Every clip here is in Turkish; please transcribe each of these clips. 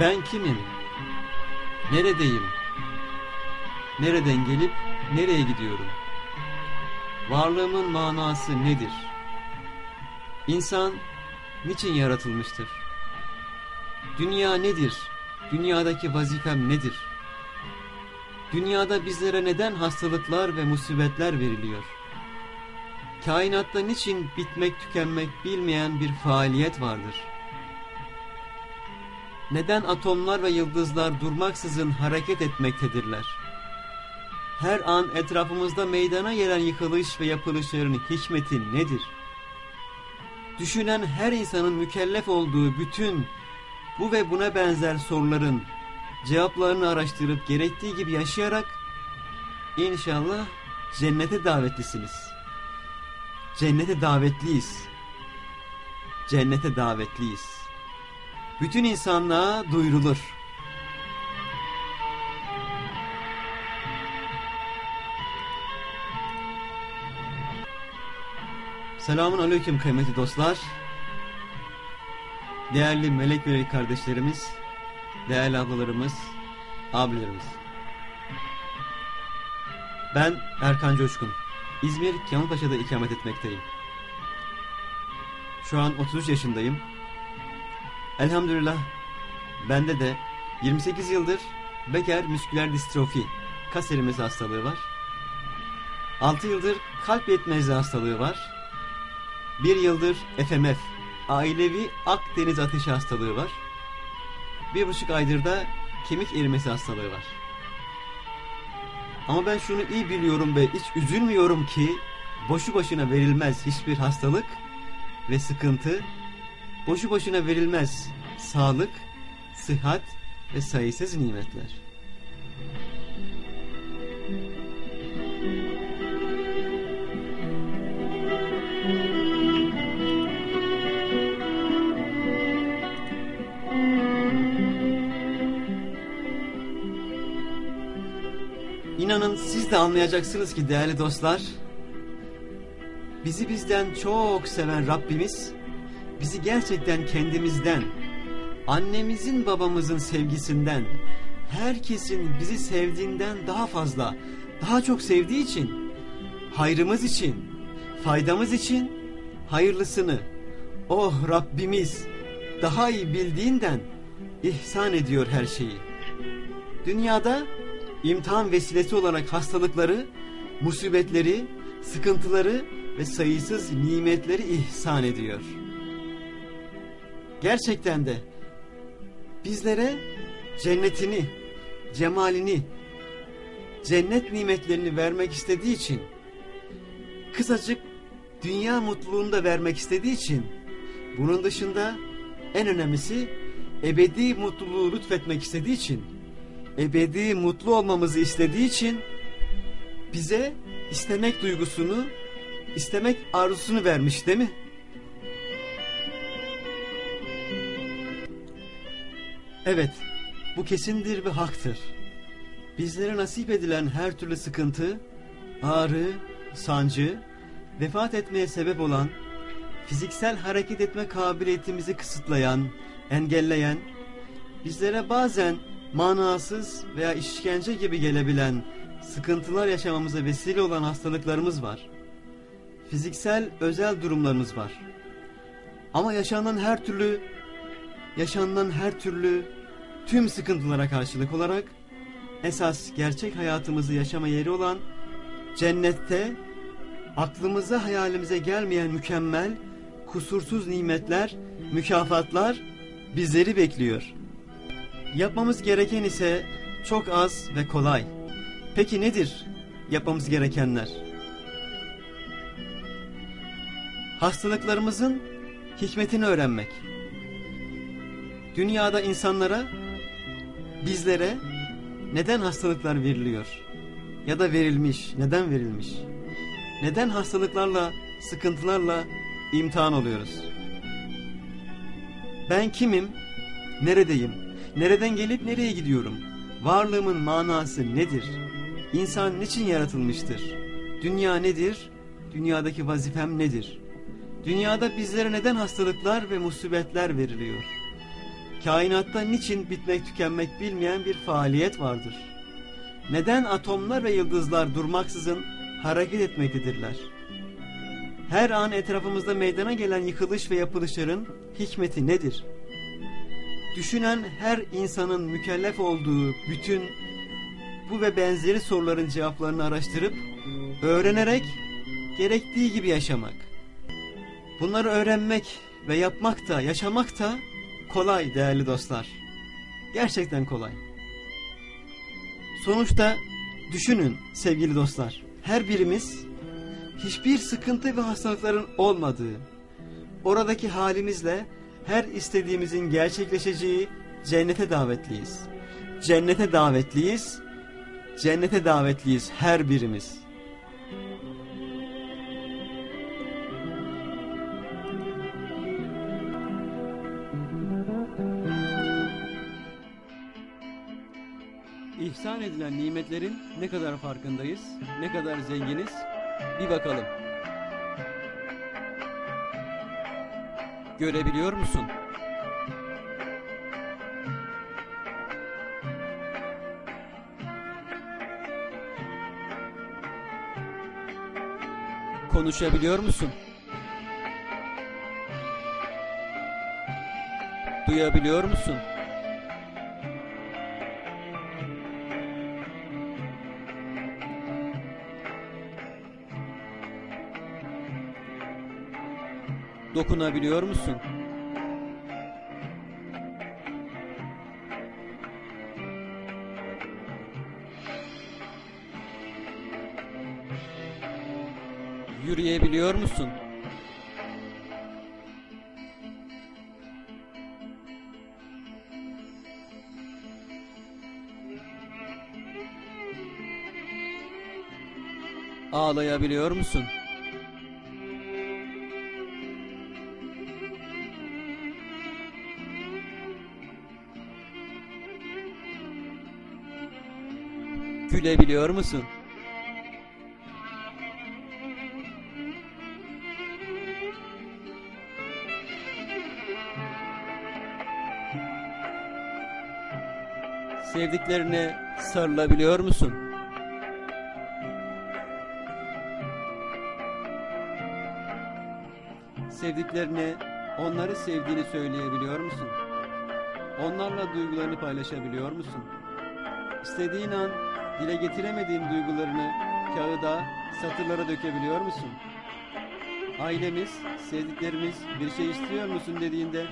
Ben kimim? Neredeyim? Nereden gelip nereye gidiyorum? Varlığımın manası nedir? İnsan niçin yaratılmıştır? Dünya nedir? Dünyadaki vazifem nedir? Dünyada bizlere neden hastalıklar ve musibetler veriliyor? Kainatta niçin bitmek tükenmek bilmeyen bir faaliyet vardır? Neden atomlar ve yıldızlar durmaksızın hareket etmektedirler? Her an etrafımızda meydana gelen yıkılış ve yapılışların hikmeti nedir? Düşünen her insanın mükellef olduğu bütün bu ve buna benzer soruların cevaplarını araştırıp gerektiği gibi yaşayarak inşallah cennete davetlisiniz. Cennete davetliyiz. Cennete davetliyiz. Bütün insanlığa duyurulur. Selamun aleyküm kıymetli dostlar. Değerli melek ve kardeşlerimiz, değerli ablalarımız, abilerimiz. Ben Erkan Coşkun. İzmir Kemalpaşa'da ikamet etmekteyim. Şu an 33 yaşındayım. Elhamdülillah bende de 28 yıldır Becker müsküler distrofi kas erimesi hastalığı var. 6 yıldır kalp yetmezliği hastalığı var. 1 yıldır FMF ailevi Akdeniz ateşi hastalığı var. Bir buçuk aydır da kemik erimesi hastalığı var. Ama ben şunu iyi biliyorum ve hiç üzülmüyorum ki boşu başına verilmez hiçbir hastalık ve sıkıntı, boşu başına verilmez sağlık, sıhhat ve sayısız nimetler. İnanın siz de anlayacaksınız ki değerli dostlar, bizi bizden çok seven Rabbimiz, bizi gerçekten kendimizden, annemizin babamızın sevgisinden, herkesin bizi sevdiğinden daha fazla, daha çok sevdiği için, hayrımız için, faydamız için hayırlısını, oh Rabbimiz daha iyi bildiğinden ihsan ediyor her şeyi. Dünyada imtihan vesilesi olarak hastalıkları, musibetleri, sıkıntıları ve sayısız nimetleri ihsan ediyor. Gerçekten de bizlere cennetini, cemalini, cennet nimetlerini vermek istediği için, kısacık dünya mutluluğunu da vermek istediği için, bunun dışında en önemlisi ebedi mutluluğu lütfetmek istediği için, ebedi mutlu olmamızı istediği için bize istemek duygusunu, istemek arzusunu vermiş değil mi? Evet, bu kesindir ve haktır. Bizlere nasip edilen her türlü sıkıntı, ağrı, sancı, vefat etmeye sebep olan, fiziksel hareket etme kabiliyetimizi kısıtlayan, engelleyen, bizlere bazen manasız veya işkence gibi gelebilen sıkıntılar yaşamamıza vesile olan hastalıklarımız var. Fiziksel özel durumlarımız var. Ama yaşanan her türlü yaşanan her türlü tüm sıkıntılara karşılık olarak esas gerçek hayatımızı yaşama yeri olan cennette aklımıza hayalimize gelmeyen mükemmel, kusursuz nimetler, mükafatlar bizleri bekliyor. Yapmamız gereken ise çok az ve kolay. Peki nedir yapmamız gerekenler? Hastalıklarımızın hikmetini öğrenmek. Dünyada insanlara, bizlere neden hastalıklar veriliyor? Ya da verilmiş, neden verilmiş? Neden hastalıklarla, sıkıntılarla imtihan oluyoruz? Ben kimim? Neredeyim? Nereden gelip nereye gidiyorum? Varlığımın manası nedir? İnsan niçin yaratılmıştır? Dünya nedir? Dünyadaki vazifem nedir? Dünyada bizlere neden hastalıklar ve musibetler veriliyor? Kainatta niçin bitmek tükenmek bilmeyen bir faaliyet vardır. Neden atomlar ve yıldızlar durmaksızın hareket etmektedirler? Her an etrafımızda meydana gelen yıkılış ve yapılışların hikmeti nedir? Düşünen her insanın mükellef olduğu bütün bu ve benzeri soruların cevaplarını araştırıp öğrenerek gerektiği gibi yaşamak. Bunları öğrenmek ve yapmak da yaşamak da kolay değerli dostlar. Gerçekten kolay. Sonuçta düşünün sevgili dostlar. Her birimiz hiçbir sıkıntı ve hastalıkların olmadığı, oradaki halimizle her istediğimizin gerçekleşeceği cennete davetliyiz. Cennete davetliyiz. Cennete davetliyiz her birimiz. İhsan edilen nimetlerin ne kadar farkındayız, ne kadar zenginiz bir bakalım. Görebiliyor musun? Konuşabiliyor musun? Duyabiliyor musun? Dokunabiliyor musun? Yürüyebiliyor musun? Ağlayabiliyor musun? Gülebiliyor musun? Sevdiklerine sarılabiliyor musun? Sevdiklerine onları sevdiğini söyleyebiliyor musun? Onlarla duygularını paylaşabiliyor musun? İstediğin an dile getiremediğin duygularını kağıda, satırlara dökebiliyor musun? Ailemiz, sevdiklerimiz bir şey istiyor musun dediğinde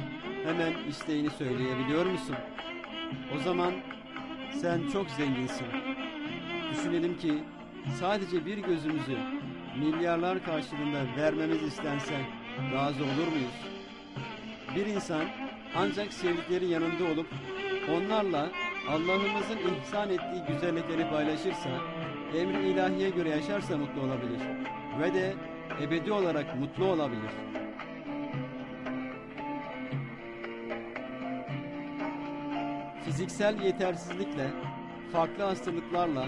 hemen isteğini söyleyebiliyor musun? O zaman sen çok zenginsin. Düşünelim ki sadece bir gözümüzü milyarlar karşılığında vermemiz istense razı olur muyuz? Bir insan ancak sevdikleri yanında olup onlarla Allah'ımızın ihsan ettiği güzellikleri paylaşırsa, emri ilahiye göre yaşarsa mutlu olabilir ve de ebedi olarak mutlu olabilir. Fiziksel yetersizlikle, farklı hastalıklarla,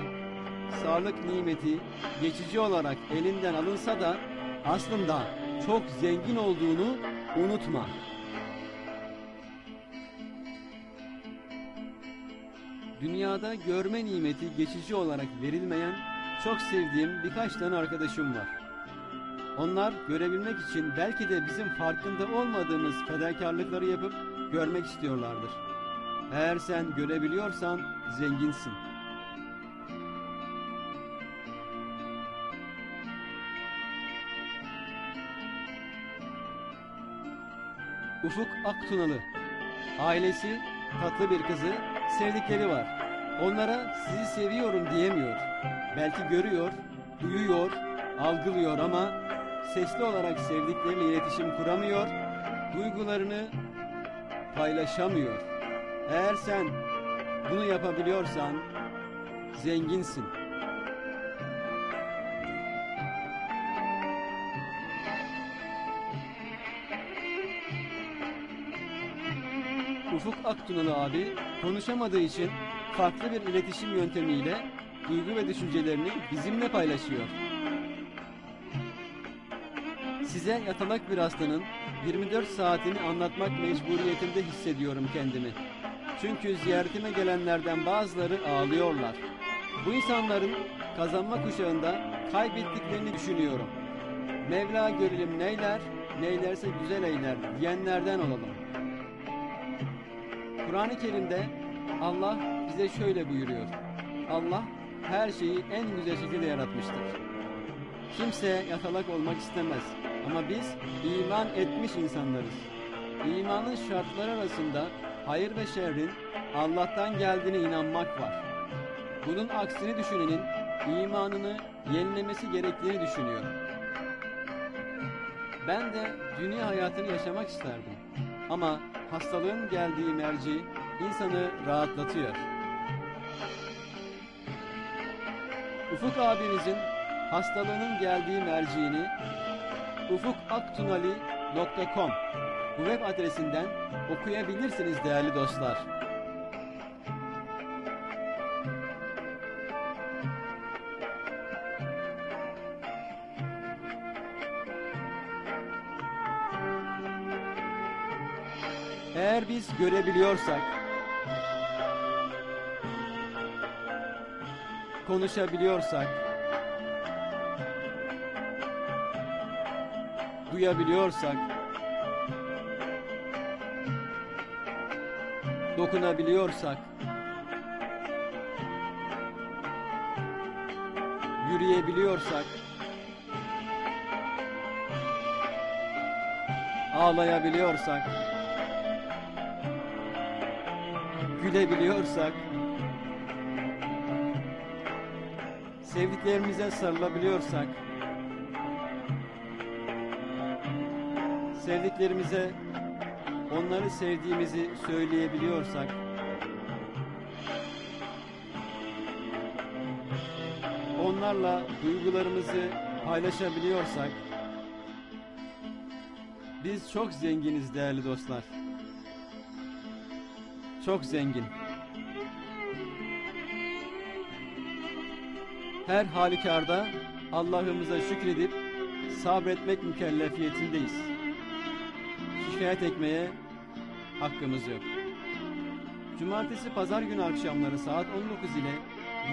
sağlık nimeti geçici olarak elinden alınsa da aslında çok zengin olduğunu unutma. Dünyada görme nimeti geçici olarak verilmeyen çok sevdiğim birkaç tane arkadaşım var. Onlar görebilmek için belki de bizim farkında olmadığımız fedakarlıkları yapıp görmek istiyorlardır. Eğer sen görebiliyorsan zenginsin. Ufuk Aktunalı Ailesi tatlı bir kızı, sevdikleri var. Onlara sizi seviyorum diyemiyor. Belki görüyor, duyuyor, algılıyor ama sesli olarak sevdikleriyle iletişim kuramıyor, duygularını paylaşamıyor. Eğer sen bunu yapabiliyorsan zenginsin. Ufuk Aktunalı abi konuşamadığı için farklı bir iletişim yöntemiyle duygu ve düşüncelerini bizimle paylaşıyor. Size yatalak bir hastanın 24 saatini anlatmak mecburiyetinde hissediyorum kendimi. Çünkü ziyaretime gelenlerden bazıları ağlıyorlar. Bu insanların kazanma kuşağında kaybettiklerini düşünüyorum. Mevla görelim neyler, neylerse güzel eyler diyenlerden olalım. Kur'an-ı Kerim'de Allah bize şöyle buyuruyor. Allah her şeyi en güzel şekilde yaratmıştır. Kimse yatalak olmak istemez. Ama biz iman etmiş insanlarız. İmanın şartları arasında hayır ve şerrin Allah'tan geldiğine inanmak var. Bunun aksini düşünenin imanını yenilemesi gerektiğini düşünüyor. Ben de dünya hayatını yaşamak isterdim. Ama hastalığın geldiği merci insanı rahatlatıyor. Ufuk abimizin hastalığının geldiği merciğini ufukaktunali.com bu web adresinden okuyabilirsiniz değerli dostlar. Eğer biz görebiliyorsak, konuşabiliyorsak, duyabiliyorsak, dokunabiliyorsak, yürüyebiliyorsak, ağlayabiliyorsak, gülebiliyorsak, sevdiklerimize sarılabiliyorsak, sevdiklerimize onları sevdiğimizi söyleyebiliyorsak, onlarla duygularımızı paylaşabiliyorsak, biz çok zenginiz değerli dostlar. Çok zengin. Her halükarda Allah'ımıza şükredip sabretmek mükellefiyetindeyiz. Şikayet etmeye hakkımız yok. Cumartesi pazar günü akşamları saat 19 ile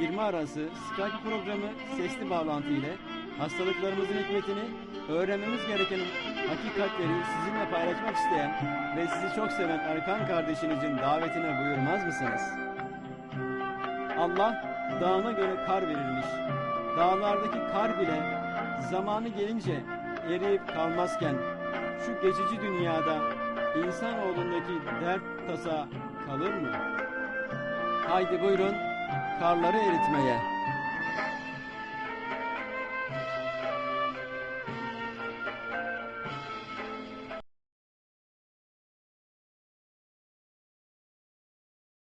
20 arası Skype programı sesli bağlantı ile hastalıklarımızın hikmetini öğrenmemiz gereken hakikatleri sizinle paylaşmak isteyen ve sizi çok seven Erkan kardeşinizin davetine buyurmaz mısınız? Allah dağına göre kar verilmiş. Dağlardaki kar bile zamanı gelince eriyip kalmazken şu geçici dünyada insanoğlundaki dert tasa kalır mı? Haydi buyurun karları eritmeye.